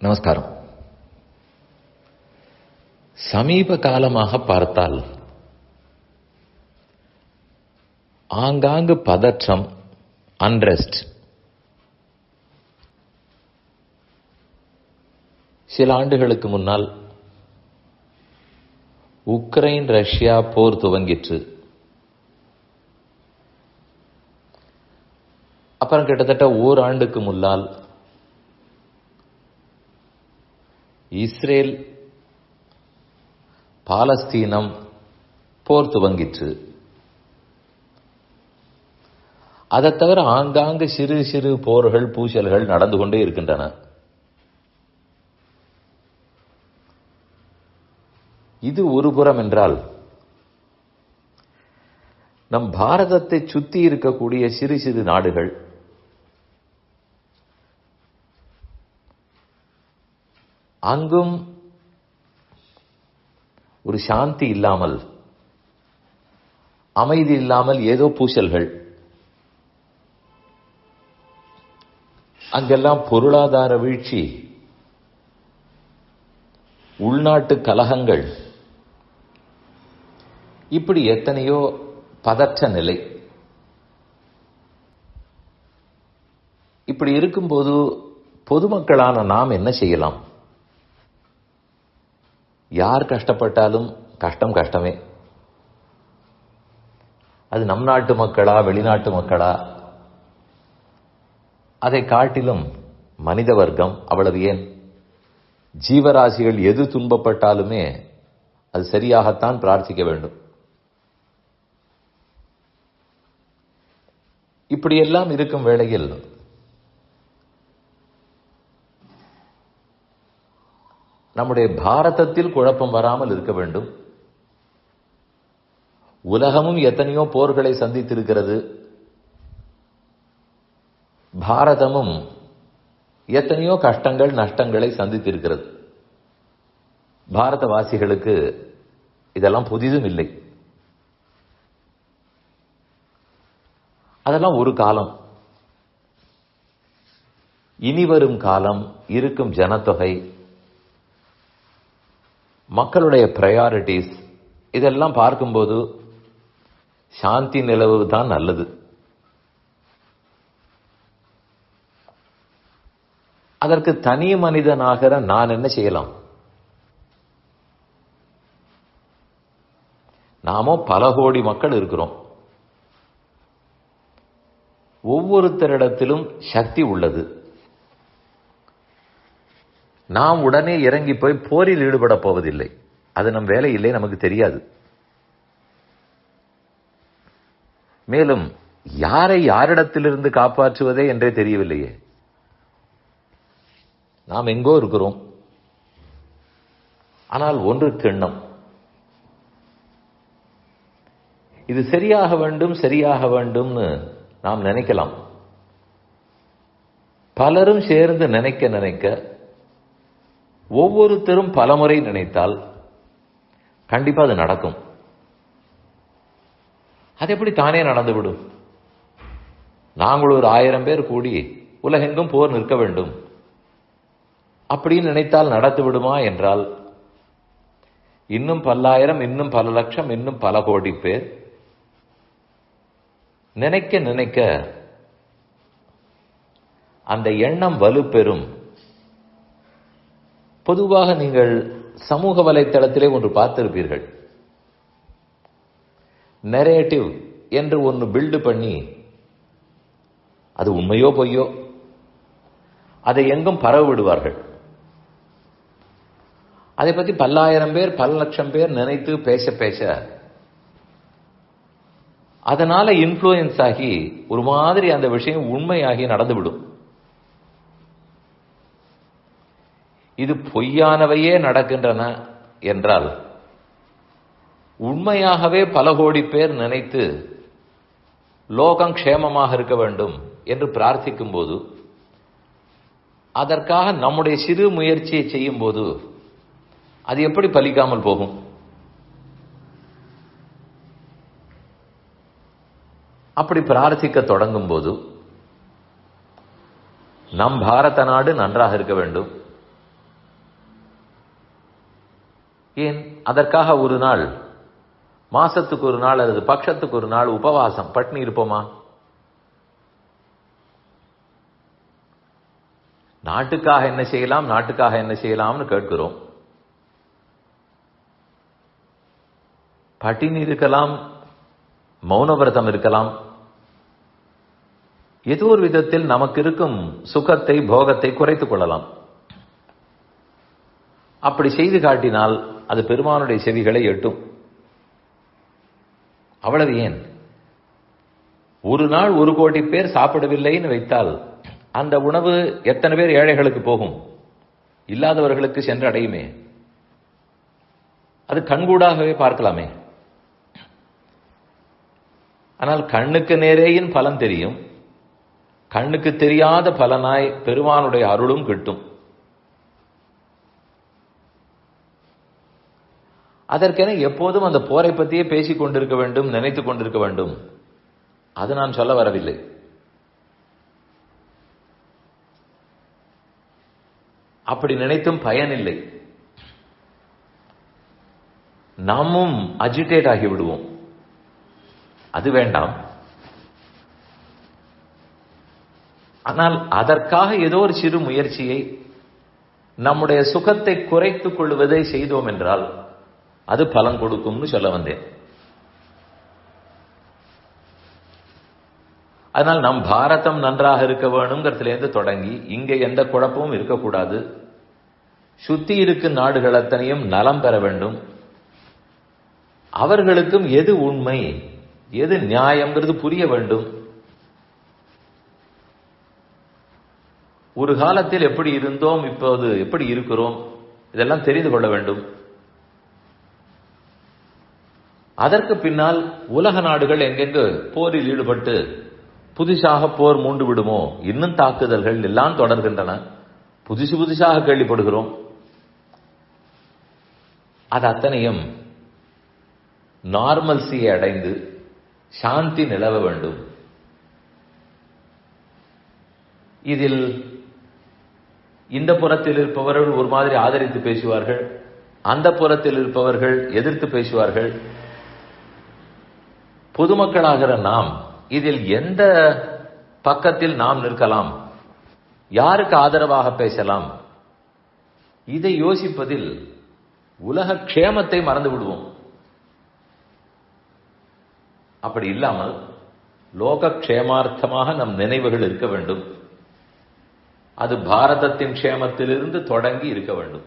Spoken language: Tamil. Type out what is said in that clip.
நமஸ்காரம். சமீப காலமாக பார்த்தால் ஆங்காங்கு பதற்றம் அன்ரெஸ்ட் சில ஆண்டுகளுக்கு முன்னால் உக்ரைன் ரஷ்யா போர் துவங்கிற்று. அப்புறம் கிட்டத்தட்ட ஓராண்டுக்கு முன்னால் இஸ்ரேல் பாலஸ்தீனம் போர் துவங்கிற்று. அதை தவிர ஆங்காங்கு சிறு சிறு போர்கள் பூசல்கள் நடந்து கொண்டே இருக்கின்றன. இது ஒரு புறம் என்றால் நம் பாரதத்தை சுத்தி இருக்கக்கூடிய சிறு சிறு நாடுகள் அங்கும் ஒரு சாந்தி இல்லாமல் அமைதி இல்லாமல் ஏதோ பூசல்கள். அங்கெல்லாம் பொருளாதார வீழ்ச்சி உள்நாட்டு கலகங்கள். இப்படி எத்தனையோ பதற்ற நிலை. இப்படி இருக்கும்போது பொதுமக்களான நாம் என்ன செய்யலாம்? யார் கஷ்டப்பட்டாலும் கஷ்டம் கஷ்டமே. அது நம் நாட்டு மக்களா வெளிநாட்டு மக்களா? அதை காட்டிலும் மனித வர்க்கம் அவ்வளவு ஏன்? ஜீவராசிகள் எது துன்பப்பட்டாலுமே அது சரியாகத்தான் பிரார்த்திக்க வேண்டும். இப்படியெல்லாம் இருக்கும் வேளையில் நம்முடைய பாரதத்தில் குழப்பம் வராமல் இருக்க வேண்டும். உலகமும் எத்தனையோ போர்களை சந்தித்திருக்கிறது. பாரதமும் எத்தனையோ கஷ்டங்கள் நஷ்டங்களை சந்தித்திருக்கிறது. பாரதவாசிகளுக்கு இதெல்லாம் புதிதும் இல்லை. அதெல்லாம் ஒரு காலம். இனி வரும் காலம் இருக்கும் ஜனத்தொகை மக்களுடைய ப்ரையாரிட்டிஸ் இதெல்லாம் பார்க்கும்போது சாந்தி நிலவு தான் நல்லது. அதற்கு தனி மனிதனாகிற நான் என்ன செய்யலாம்? நாமோ பல கோடி மக்கள் இருக்கிறோம். ஒவ்வொருத்தரிடத்திலும் சக்தி உள்ளது. நாம் உடனே இறங்கி போய் போரில் ஈடுபட போவதில்லை. அது நம் வேலை இல்லை நமக்கு தெரியாது. மேலும் யாரை யாரிடத்திலிருந்து காப்பாற்றுவதே என்றே தெரியவில்லையே. நாம் எங்கோ இருக்கிறோம். ஆனால் ஒன்று திண்ணம். இது சரியாக வேண்டும் சரியாக வேண்டும்னு நாம் நினைக்கலாம். பலரும் சேர்ந்து நினைக்க நினைக்க ஒவ்வொருத்தரும் பலமுறை நினைத்தால் கண்டிப்பா அது நடக்கும். அது எப்படி தானே நடந்துவிடும் நாங்கள் ஒரு ஆயிரம் பேர் கூடி உலகெங்கும் போர் நிற்க வேண்டும். அப்படின்னு நினைத்தால் நடத்து விடுமா என்றால் இன்னும் பல்லாயிரம் இன்னும் பல லட்சம் இன்னும் பல கோடி பேர் நினைக்க நினைக்க அந்த எண்ணம் வலுப்பெறும். பொதுவாக நீங்கள் சமூக வலைத்தளத்திலே ஒன்று பார்த்திருப்பீர்கள். நெரேட்டிவ் என்று ஒன்று பில்டு பண்ணி அது உண்மையோ பொய்யோ அதை எங்கும் பரவ விடுவார்கள் அதை பத்தி பல்லாயிரம் பேர் பல லட்சம் பேர் நினைத்து பேச பேச அதனால இன்ஃப்ளூயன்ஸ் ஆகி ஒரு மாதிரி அந்த விஷயம் உண்மையாகி நடந்துவிடும். இது பொய்யானவையே நடக்கின்றன என்றால் உண்மையாகவே பல கோடி பேர் நினைத்து லோகம் க்ஷேமமாக இருக்க வேண்டும் என்று பிரார்த்திக்கும் போது அதற்காக நம்முடைய சிறு முயற்சியை செய்யும் போது அது எப்படி பலிக்காமல் போகும்? அப்படி பிரார்த்திக்க தொடங்கும் போது நம் பாரத நாடு நன்றாக இருக்க வேண்டும். ஏன்? அதற்காக ஒரு நாள் மாசத்துக்கு ஒரு நாள் அல்லது பட்சத்துக்கு ஒரு நாள் உபவாசம். பட்னி இருப்போமா? நாட்டுக்காக என்ன செய்யலாம்? நாட்டுக்காக என்ன செய்யலாம்னு கேட்கிறோம். பட்டினி இருக்கலாம் மௌனவிரதம் இருக்கலாம். ஏதோ ஒரு விதத்தில் நமக்கு இருக்கும் சுகத்தை போகத்தை குறைத்துக் கொள்ளலாம். அப்படி செய்து காட்டினால் அது பெருமானுடைய செவிகளை எட்டும். அவ்வளவு ஏன்? ஒரு நாள் ஒரு கோடி பேர் சாப்பிடவில்லைன்னு வைத்தால் அந்த உணவு எத்தனை பேர் ஏழைகளுக்கு போகும்? இல்லாதவர்களுக்கு சென்றடையுமே. அது கண்கூடாகவே பார்க்கலாமே. ஆனால் கண்ணுக்கு நேரேயின் பலன் தெரியும். கண்ணுக்கு தெரியாத பலனாய் பெருமானுடைய அருளும் கிட்டும். அதற்கென எப்போதும் அந்த போரை பற்றியே பேசிக் கொண்டிருக்க வேண்டும் நினைத்து கொண்டிருக்க வேண்டும். அது நான் சொல்ல வரவில்லை. அப்படி நினைத்தும் பயனில்லை. நாமும் அஜிடேட் ஆகிவிடுவோம் அது வேண்டாம். ஆனால் அதற்காக ஏதோ ஒரு சிறு முயற்சியை நம்முடைய சுகத்தை குறைத்துக் கொள்வதை செய்தோம் என்றால் அது பலன் கொடுக்கும்னு சொல்ல வந்தேன். அதனால் நம் பாரதம் நன்றாக இருக்க வேணுங்கிறதுலேருந்து தொடங்கி இங்கே எந்த குழப்பமும் இருக்கக்கூடாது. சுத்தி இருக்கும் நாடுகள் அத்தனையும் நலம் பெற வேண்டும். அவர்களுக்கும் எது உண்மை எது நியாயம்ங்கிறது புரிய வேண்டும். ஒரு காலத்தில் எப்படி இருந்தோம் இப்போது எப்படி இருக்கிறோம் இதெல்லாம் தெரிந்து கொள்ள வேண்டும். அதற்கு பின்னால் உலக நாடுகள் எங்கெங்கு போரில் ஈடுபட்டு புதுசாக போர் மூண்டு விடுமோ இன்னும் தாக்குதல்கள் எல்லாம் தொடர்கின்றன. புதுசு புதுசாக கேள்விப்படுகிறோம். அது அத்தனையும் நார்மல்சியை அடைந்து சாந்தி நிலவ வேண்டும். இதில் இந்த புறத்தில் இருப்பவர்கள் ஒரு மாதிரி ஆதரித்து பேசுவார்கள் அந்த புறத்தில் இருப்பவர்கள் எதிர்த்து பேசுவார்கள் பொதுமக்களாகிற நாம் இதில் எந்த பக்கத்தில் நாம் நிற்கலாம்? யாருக்கு ஆதரவாக பேசலாம்? இதை யோசிப்பதில் உலக க்ஷேமத்தை மறந்து விடுவோம். அப்படி இல்லாமல் லோக க்ஷேமார்த்தமாக நம் நினைவுகள் இருக்க வேண்டும். அது பாரதத்தின் க்ஷேமத்திலிருந்து தொடங்கி இருக்க வேண்டும்.